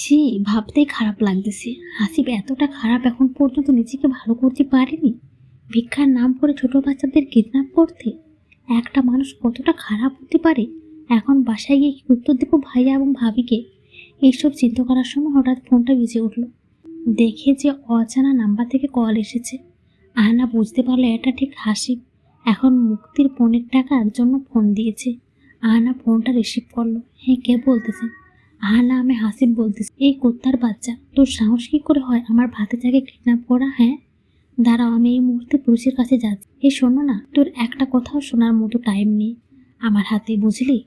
ছি, ভাবতেই খারাপ লাগতেছে। হাসিব এতটা খারাপ এখন পর্যন্ত নিজেকে ভালো করতে পারেনি। ভিক্ষার নাম করে ছোট বাচ্চাদের কিডন্যাপ করতে। একটা মানুষ কতটা খারাপ হতে পারে? এখন বাসায় গিয়ে কি উত্তর দেবো ভাইয়া এবং ভাবিকে? এইসব চিন্তা করার সময় হঠাৎ ফোনটা বেজে উঠল। দেখে যে অজানা নাম্বার থেকে কল এসেছে। আহনা বুঝতে পারল এটা ঠিক হাসিব এখন মুক্তির পণের টাকার জন্য ফোন দিয়েছে। আহনা ফোনটা রিসিভ করল। হ্যাঁ কে বলতেছে আহনা আমি হাসিব বলতেছি, এই কুত্তার বাচ্চা, তোর সাহস কি করে হয় আমার ভাতিজাকে কিডন্যাপ করা হ্যাঁ? দাঁড়াও, আমি এই মুহূর্তে পুলিশের কাছে যাচ্ছি। এই শোনো না, তোর একটা কথাও শোনার মতো টাইম নেই। আমার হাতে, বুঝলি?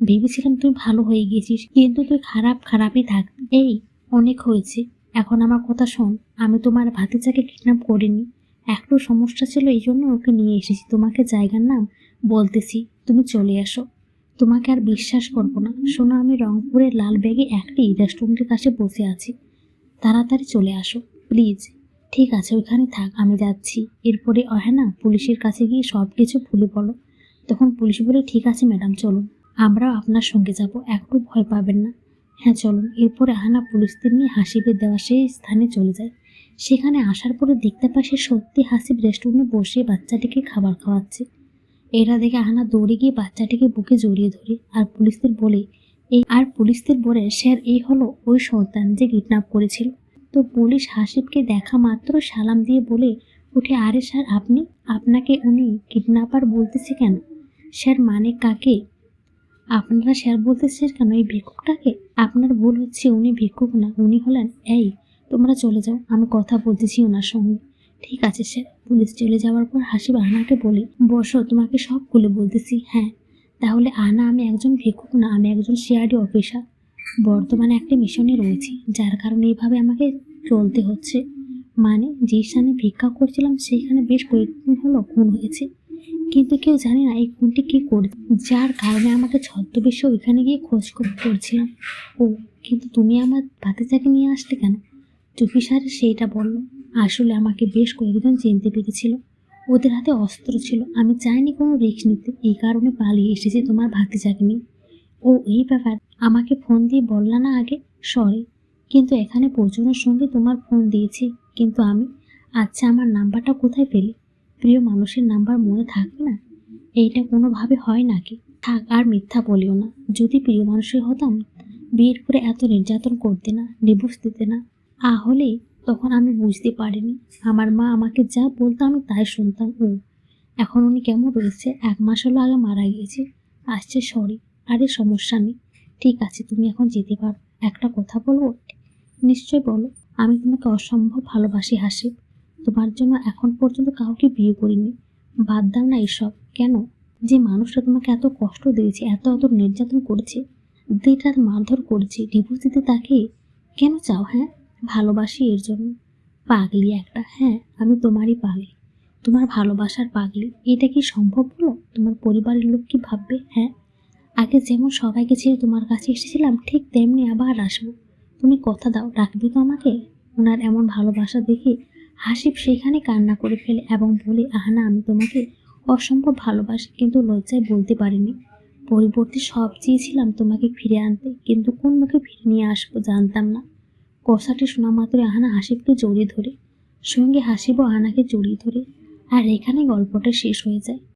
ভেবেছিলাম তুই ভালো হয়ে গেছিস, কিন্তু তুই খারাপ, খারাপই থাক এই, অনেক হয়েছে। এখন আমার কথা শোন, আমি তোমার ভাতিজাকে কিডন্যাপ করিনি। একটু সমস্যা ছিল, এই জন্য ওকে নিয়ে এসেছি। তোমাকে জায়গার নাম বলতেছি, তুমি চলে আসো। তোমাকে আর বিশ্বাস করব না। শোনো, আমি রংপুরের লাল ব্যাগে একটি রেস্টুরেন্টের কাছে বসে আছি। তাড়াতাড়ি চলে আসো, প্লিজ। ঠিক আছে ওইখানে থাক, আমি যাচ্ছি। এরপরে অহেনা পুলিশের কাছে গিয়ে সব কিছু ভুলে বলো। তখন পুলিশ বলে, ঠিক আছে ম্যাডাম, চলুন। আমরাও আপনার সঙ্গে যাব একটু ভয় পাবেন না। হ্যাঁ চলুন। এরপরে আহানা পুলিশদের নিয়ে হাসিবের দেওয়া সেই স্থানে চলে যায়। সেখানে আসার পরে দেখতে পায় সে সত্যি হাসিব রেস্টুরেন্টে বসে বাচ্চাটিকে খাবার খাওয়াচ্ছে। এরা দেখে আহানা দৌড়ে গিয়ে বাচ্চাটিকে বুকে জড়িয়ে ধরে আর পুলিশদের বলে, এই, আর পুলিশদের বলে, স্যার, এই হলো ওই সন্তান যে কিডন্যাপ করেছিল। তো পুলিশ হাসিবকে দেখা মাত্র সালাম দিয়ে বলে, উঠে, আরে স্যার, আপনি? আপনাকে উনি কিডন্যাপার বলতেছে কেন? স্যার মানে কাকে? আপনারা স্যার বলতেছে কেন এই ভিক্ষুকটাকে? আপনার ভুল হচ্ছে, উনি ভিক্ষুক না, উনি হলেন, এই, তোমরা চলে যাও, আমি কথা বলতেছি ওনার সঙ্গে। ঠিক আছে, স্যার। পুলিশ চলে যাওয়ার পর হাসিব আহনাকে বলি, বসো, তোমাকে সব খুলে বলতেছি হ্যাঁ। তাহলে আহনা আমি একজন ভিক্ষুক না, আমি একজন সিআরডি অফিসার। বর্তমানে একটা মিশনে রয়েছি, যার কারণে এইভাবে আমাকে চলতে হচ্ছে। মানে যে স্থানে ভিক্ষা করছিলাম, সেইখানে বেশ কয়েকদিন হলো খুন হয়েছে। কিন্তু কেউ জানে না এই খুনটি কী করে। যার কারণে আমাকে ছদ্মবেশে ওইখানে গিয়ে খোঁজ করছিলাম। ও, কিন্তু তুমি আমার ভাতিজাকে নিয়ে আসলে কেন? চুপি সারে সেইটা বলল। আসলে আমাকে বেশ কয়েকজন চিনতে পেরেছিল। ওদের হাতে অস্ত্র ছিল। আমি চাইনি কোনো রিস্ক নিতে। এই কারণে পালিয়ে এসেছি তোমার ভাতিজাকে নিয়ে। ও এই ব্যাপার আমাকে ফোন দিয়ে বললা না আগে, সরি। কিন্তু এখানে পৌঁছানোর সঙ্গে তোমার ফোন দিয়েছি। কিন্তু আমি আচ্ছা আমার নাম্বারটা কোথায় পেলে? প্রিয় মানুষের নাম্বার মনে থাকবে না? এইটা কোনোভাবে হয় নাকি? থাক, আর মিথ্যা বলিও না। যদি প্রিয় মানুষের হতাম, বিয়ের করে এত নির্যাতন করতে না ডিভোর্স দিতে না আহলে তখন আমি বুঝতে পারিনি। আমার মা আমাকে যা বলতো আমি তাই শুনতাম। ও, এখন উনি কেমন রয়েছে? এক মাস হলো আগে মারা গিয়েছে। আসছে সরি আরে, সমস্যা নেই। ঠিক আছে, তুমি এখন যেতে পারো। একটা কথা বলব? নিশ্চয় বলো। আমি তোমাকে অসম্ভব ভালোবাসি, হাসি। তোমার জন্য এখন পর্যন্ত কাউকে বিয়ে করিনি। বাদ দাও না এসব। কেন? যে মানুষটা তোমাকে এত কষ্ট দিয়েছে, এত এত নির্যাতন করেছে দিন রাত মারধর করেছে, ডিভোর্স দিতে তাকে কেন চাও হ্যাঁ? ভালোবাসি এর জন্য। পাগলি একটা হ্যাঁ আমি তোমারই পাগলি। তোমার ভালোবাসার পাগলি। এটা কি সম্ভব হলো? তোমার পরিবারের লোক কি ভাববে? হ্যাঁ। আগে যেমন সবাইকে ছেড়ে তোমার কাছে এসেছিলাম, ঠিক তেমনি আবার আসব। তুমি কথা দাও, রাখবে তো আমাকে? ওনার এমন ভালোবাসা দেখে হাসিব সেখানে কান্না করে ফেলে এবং বলে আহানা আমি তোমাকে অসম্ভব ভালোবাসি, কিন্তু লজ্জায় বলতে পারিনি। পরিবর্তে সব চেয়েছিলাম তোমাকে ফিরে আনতে, কিন্তু কোন মুখে ফিরে নিয়ে আসব জানতাম না। কথাটি শোনা মাত্র আহানা হাসিবকে জড়িয়ে ধরে। সঙ্গে হাসিবও আহানাকে জড়িয়ে ধরে। আর এখানে গল্পটা শেষ হয়ে যায়।